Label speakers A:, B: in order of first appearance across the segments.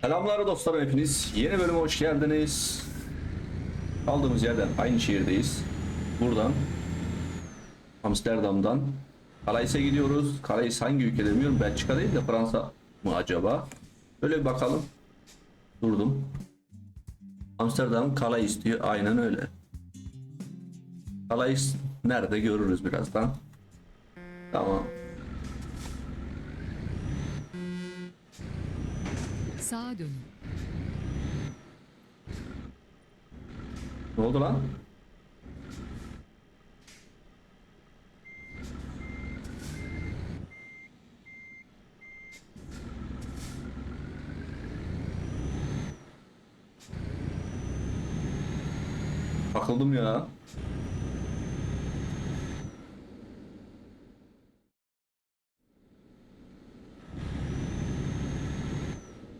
A: Selamlar dostlar hepiniz. Yeni bölüme hoş geldiniz. Kaldığımız yerden aynı şehirdeyiz. Buradan Amsterdam'dan Kalais'e gidiyoruz. Kalais hangi ülkede bilmiyorum. Belçika değil de Fransa mı acaba? Böyle bir bakalım. Durdum. Amsterdam Calais diyor. Aynen öyle. Calais nerede görürüz birazdan. Tamam.
B: Sağa dönün.
A: Ne oldu lan? Takıldım ya.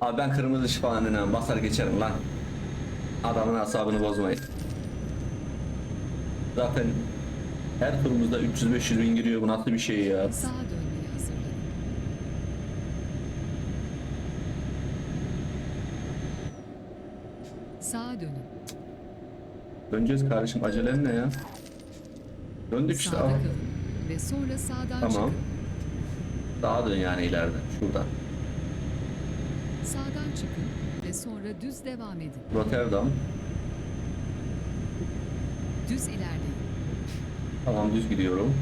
A: Abi ben kırmızı ışık falan önemli. Basar geçerim lan. Adamın asabını bozmayın. Zaten her turumuzda 300-500 bin giriyor. Bu nasıl bir şey ya?
B: Sağa dönmeye hazırlanın. Sağa dönün.
A: Döneceğiz kardeşim. Acelen ne ya? Döndük işte.
B: Sağda
A: Aa,
B: kalın. Ve sonra sağdan
A: Tamam.
B: çıkın.
A: Daha dön yani ileride. Şurada.
B: Sağdan çıkın ve sonra düz devam edin.
A: Rotterdam.
B: Düz ilerleyin.
A: Tamam düz gidiyorum.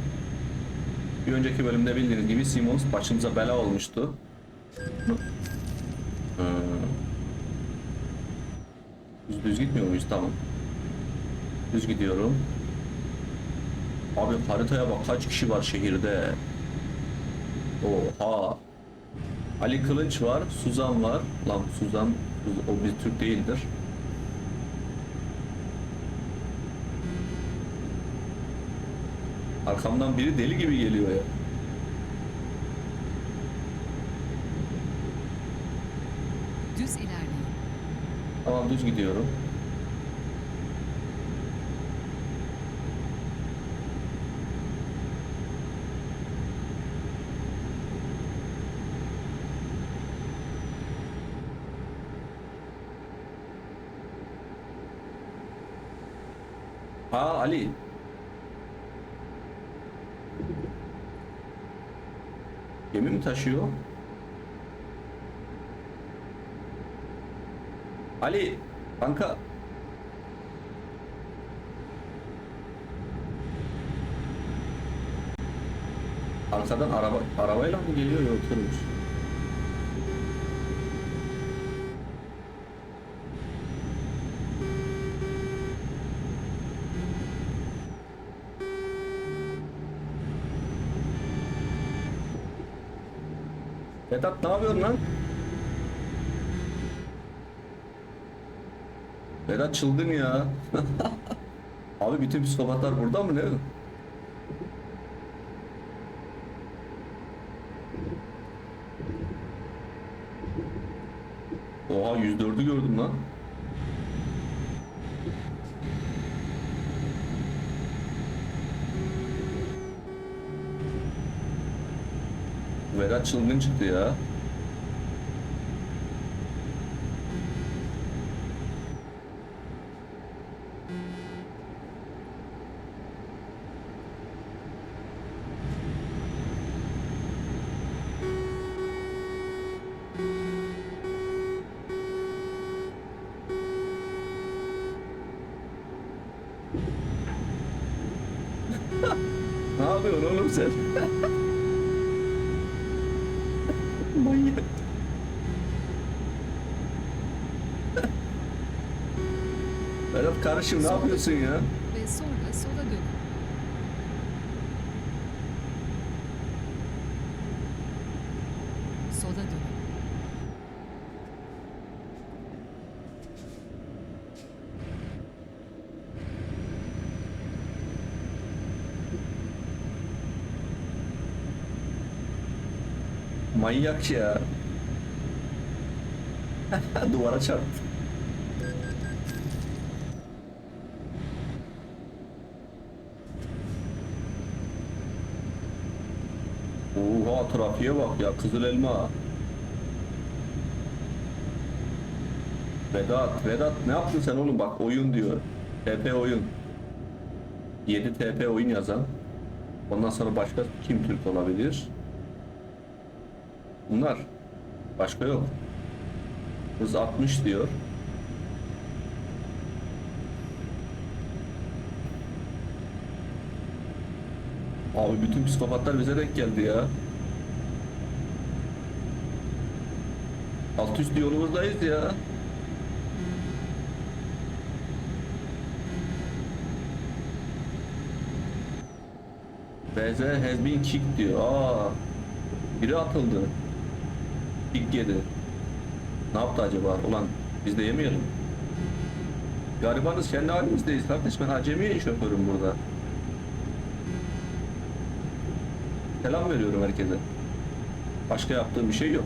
A: Bir önceki bölümde bildiğiniz gibi Simons başımıza bela olmuştu. Düz, düz gitmiyor muyuz? Tamam. Düz gidiyorum. Abi haritaya bak kaç kişi var şehirde. Oha. Ali Kılınç var, Suzan var. Lan Suzan, o bir Türk değildir. Arkamdan biri deli gibi geliyor ya.
B: Düz ilerleyin.
A: Tamam düz gidiyorum. Aa Ali. Gemi mi taşıyor? Ali, kanka. Arkadan araba arabayla mı geliyor yok Vedat ne yapıyorsun lan? Vedat çılgın ya. Abi bütün psikopatlar burada mı ne? Oha 104'ü gördüm lan. Vedat çılgın çıktı ya. Ne yapıyorsun oğlum sen? Manyak. Kardeşim ne yapıyorsun ya?
B: Ve sonra sola dönün. Sola dönün.
A: Manyak ya. Duvara çarptı. Oha trafiğe bak ya kızıl elma. Vedat, Vedat ne yaptın sen oğlum bak oyun diyor. TP oyun. 7 TP oyun yazan. Ondan sonra başka kim Türk olabilir? Bunlar. Başka yok. Hız 60 diyor. Abi bütün psikopatlar bize denk geldi ya. Alt üst yolumuzdayız ya. BZ has been kicked diyor. Aa, biri atıldı. Kick yedi. Ne yaptı acaba? Ulan biz de yemeyelim. Garibanız kendi halimizdeyiz kardeş. Ben acemi şoförüm burada. Selam veriyorum herkese. Başka yaptığım bir şey yok.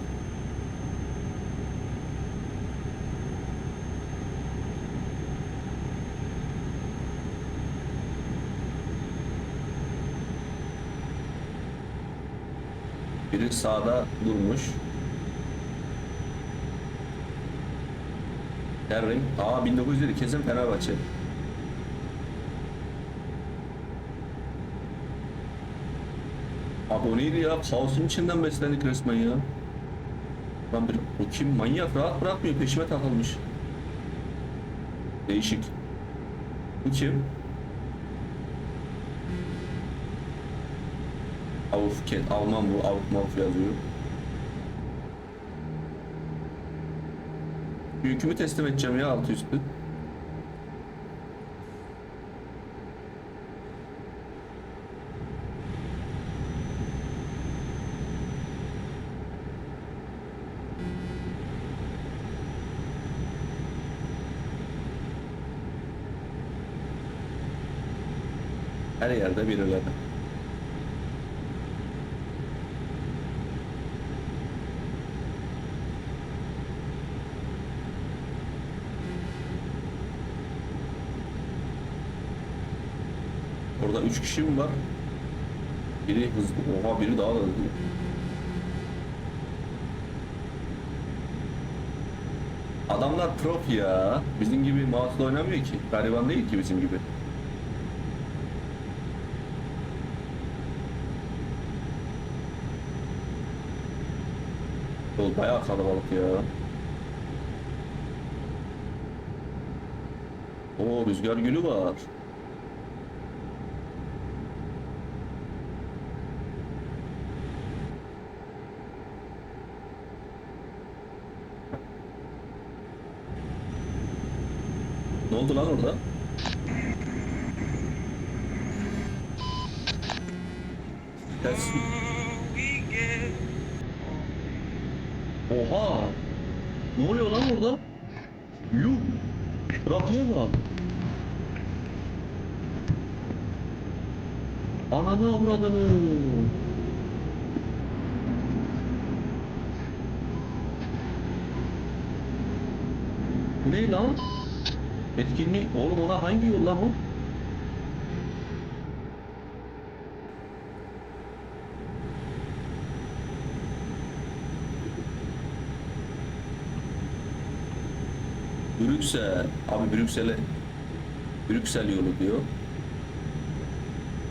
A: Biri sağda durmuş. Terring. Aa 1907 kesin Fenerbahçe. Abi o neydi ya? Kaosun içinden beslendik resmen ya. Lan bir o kim manyak rahat bırakmıyor peşime takılmış. Değişik. Bu kim? Avuf Ket, Alman bu, Avuf Mavuf yazıyor. Yükümü teslim edeceğim ya altı üstü. Her yerde birileri. Orada üç kişi mi var? Biri hızlı, oha biri daha da hızlı. Adamlar prof ya. Bizim gibi mouse'la oynamıyor ki. Gariban değil ki bizim gibi. Yol bayağı kalabalık ya. Oo rüzgar gülü var. Oldu lan orada? Ters. Oha! Ne oluyor lan orada? Yuh! Bırakmıyor mu? Ananı avradını! Bu ne lan? Etkinlik oğlum ona hangi yol lan o? Brüksel. Abi Brüksel'e Brüksel yolu diyor.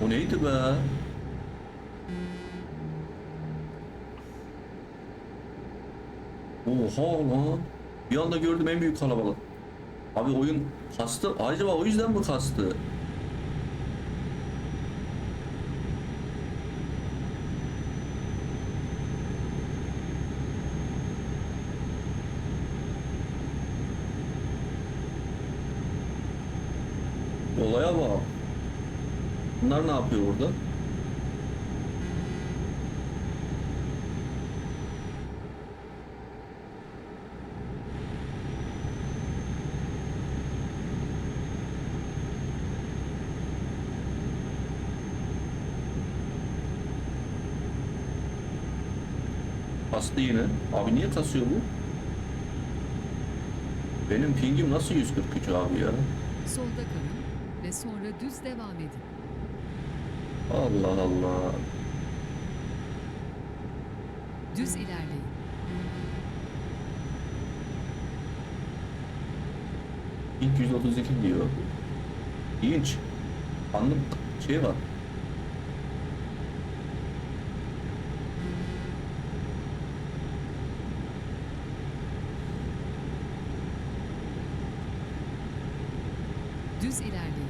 A: O neydi be? Oha lan. Bir anda gördüm en büyük kalabalık. Abi oyun kastı. Acaba o yüzden mi kastı? Olaya bak. Bunlar ne yapıyor burada? Kastı yine. Abi niye kasıyor bu? Benim pingim nasıl 143 abi ya?
B: Solda kalın ve sonra düz devam edin.
A: Allah Allah.
B: Düz ilerleyin.
A: İlk 132 diyor. İlginç. Anlık şey var.
B: Düz ilerleyin.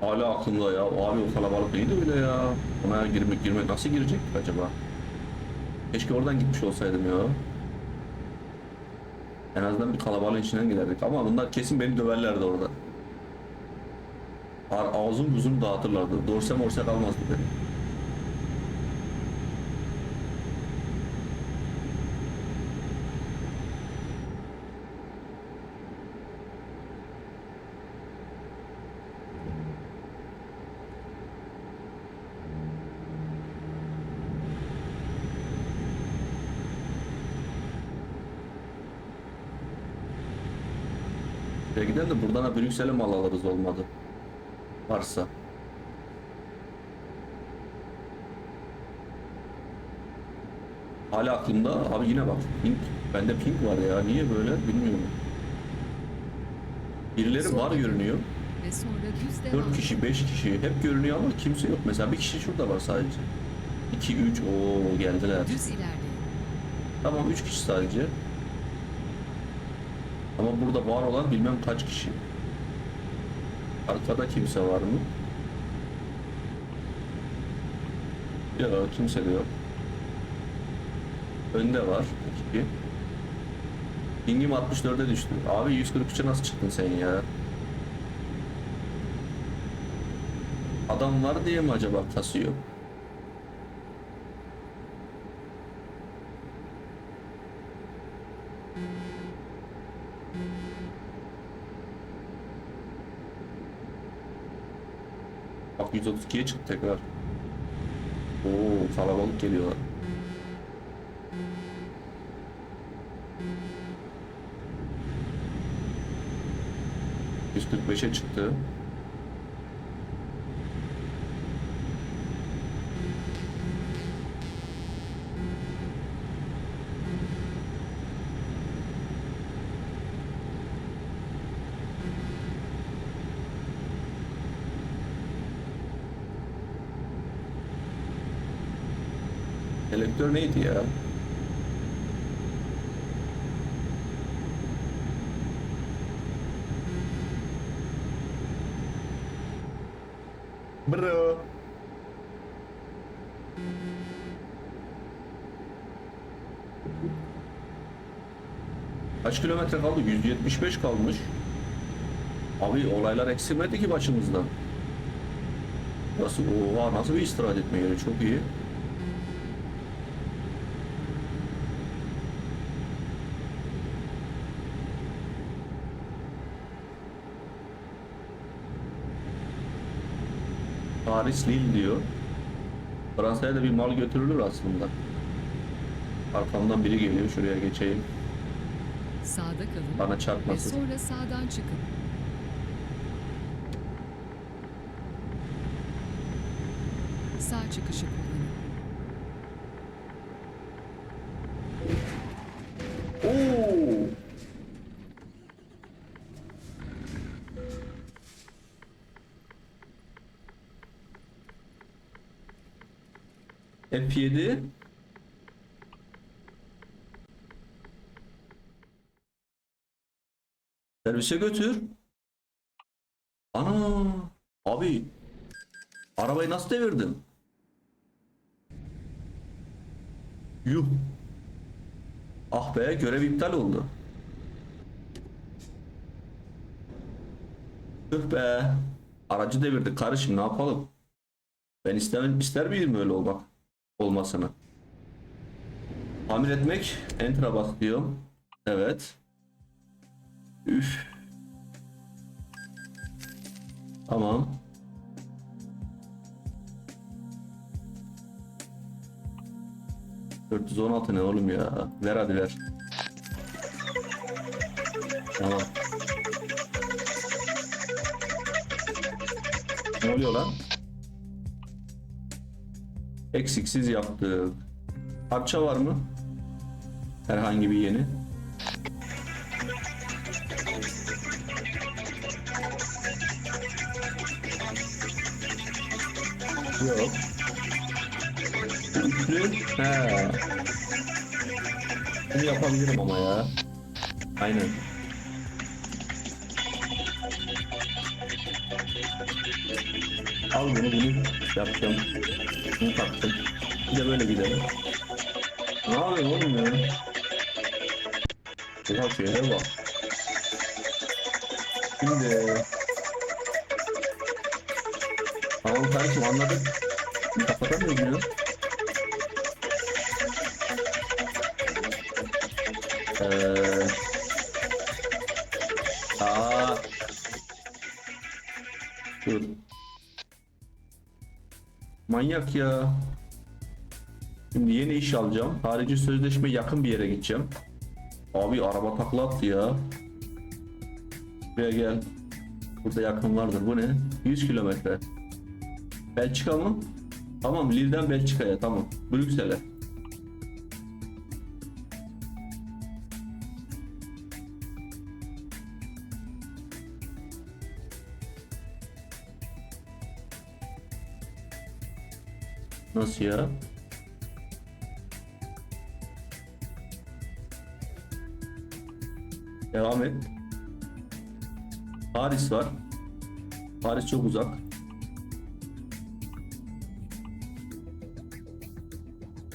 A: Hala aklımda ya. Abi o kalabalık neydi öyle ya? Ona girmek girmek nasıl girecektik acaba? Keşke oradan gitmiş olsaydım ya. En azından bir kalabalığın içinden giderdik ama bunlar kesin beni döverlerdi orada. Ağ- Ağzım buzum dağıtırlardı. Dorse morse kalmazdı benim. Ya buradan da Brüksel'e mal alırız olmadı. Varsa. Hala aklımda. Abi yine bak. Pink. Bende pink var ya. Niye böyle bilmiyorum. Birileri var görünüyor.
B: Ve sonra düz devam
A: 4
B: edin.
A: kişi, 5 kişi hep görünüyor ama kimse yok. Mesela bir kişi şurada var sadece. 2, 3, o geldiler.
B: Düz.
A: Tamam 3 kişi sadece. Ama burada var olan bilmem kaç kişi. Arkada kimse var mı? Yok kimse de yok. Önde var 2. Pingim 64'e düştü. Abi 143'e nasıl çıktın sen ya? Adam var diye mi acaba kasıyor? Bak 132'ye çıktı tekrar. Oo kalabalık geliyorlar. ...145'e çıktı. Selektör neydi ya? Bro. Kaç kilometre kaldı? 175 kalmış. Abi olaylar eksilmedi ki başımızdan. Nasıl, oha nasıl bir istirahat etme yeri çok iyi. Paris Lille diyor. Fransa'ya da bir mal götürülür aslında. Arkamdan biri geliyor şuraya geçeyim.
B: Sağda kalın.
A: Bana
B: Ve
A: çarpmasın.
B: sonra sağdan çıkın. Sağ çıkışı kullanın.
A: Oo! F7 Servise götür. Ana! Abi arabayı nasıl devirdin? Yuh. Ah be görev iptal oldu. Tüh be. Aracı devirdik karışım ne yapalım? Ben istemem, ister miydim öyle olmak? Olmasını. Tamir etmek. Enter'a bas diyorum. Evet. Üf. Tamam. ...416 ne oğlum ya? Ver hadi ver. Tamam. Ne oluyor lan? Eksiksiz yaptık. Parça var mı? Herhangi bir yeni. Yok. Üçlü. He. Bunu yapabilirim ama ya. Aynen. Al bunu bunu yapacağım. Bunu taktım. Bir de böyle gidelim. Ne yapıyorsun oğlum ya? Oha şeye bak. Şimdi... Tamam kardeşim anladık. Kapatamıyoruz ya. Eee... Manyak ya. Şimdi yeni iş alacağım. Harici sözleşme yakın bir yere gideceğim. Abi araba takla attı ya. Buraya gel. Burada yakın vardır. Bu ne? 100 kilometre. Belçika mı? Tamam Lille'den Belçika'ya tamam. Brüksel'e. Nasıl ya? Devam et. Paris var. Paris çok uzak.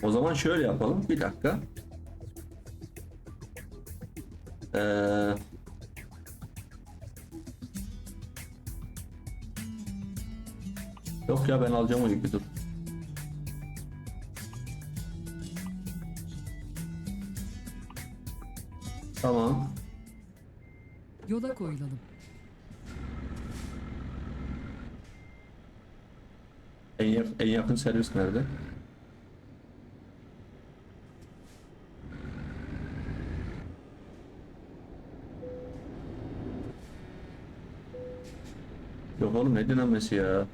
A: O zaman şöyle yapalım. Bir dakika. Ee, Yok ya ben alacağım o yükü dur. Tamam.
B: Yola koyulalım.
A: En, yak- en yakın servis nerede? Yok oğlum ne dinlenmesi ya?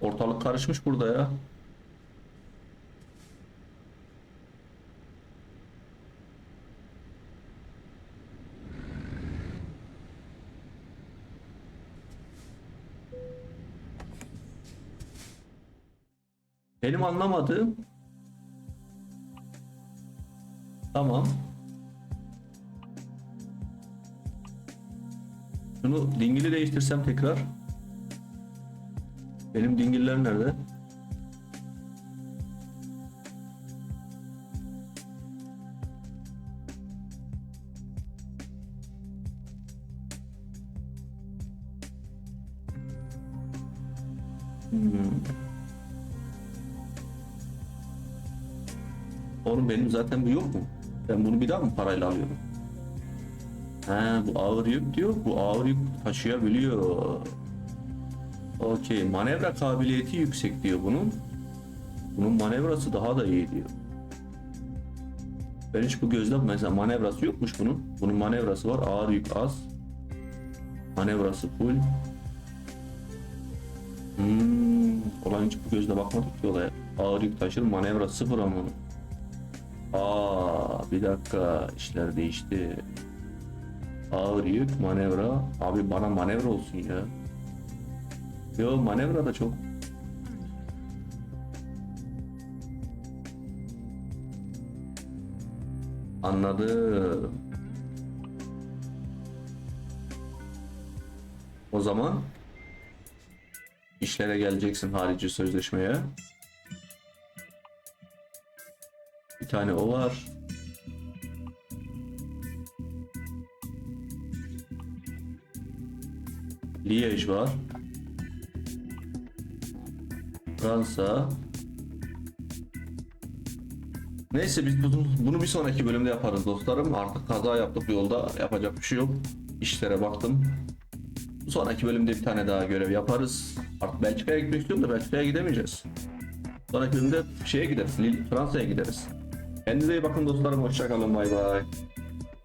A: Ortalık karışmış burada ya. Benim anlamadığım Tamam. Şunu dingili değiştirsem tekrar. Benim dingiller nerede? Hmm. Oğlum benim zaten bu yok mu? Ben bunu bir daha mı parayla alıyorum? Ha bu ağır yük diyor. Bu ağır yük taşıyabiliyor. Okey. Manevra kabiliyeti yüksek diyor bunun. Bunun manevrası daha da iyi diyor. Ben hiç bu gözlem mesela manevrası yokmuş bunun. Bunun manevrası var. Ağır yük az. Manevrası full. Hmm. Olan hiç bu gözle bakmadık ki olaya. Ağır yük taşır manevra sıfır ama. Aa bir dakika işler değişti. Ağır yük manevra. Abi bana manevra olsun ya. Yo manevra da çok. Anladım. O zaman işlere geleceksin harici sözleşmeye. Tane o var. Liège var. Fransa. Neyse biz bunu, bunu bir sonraki bölümde yaparız dostlarım. Artık kaza yaptık yolda. Yapacak bir şey yok. İşlere baktım. Bu sonraki bölümde bir tane daha görev yaparız. Artık Belçika'ya gitmek istiyorum da Belçika'ya gidemeyeceğiz. Sonraki bölümde şeye gideriz. Fransa'ya gideriz. Kendinize iyi bakın dostlarım. Hoşçakalın. Bay bay.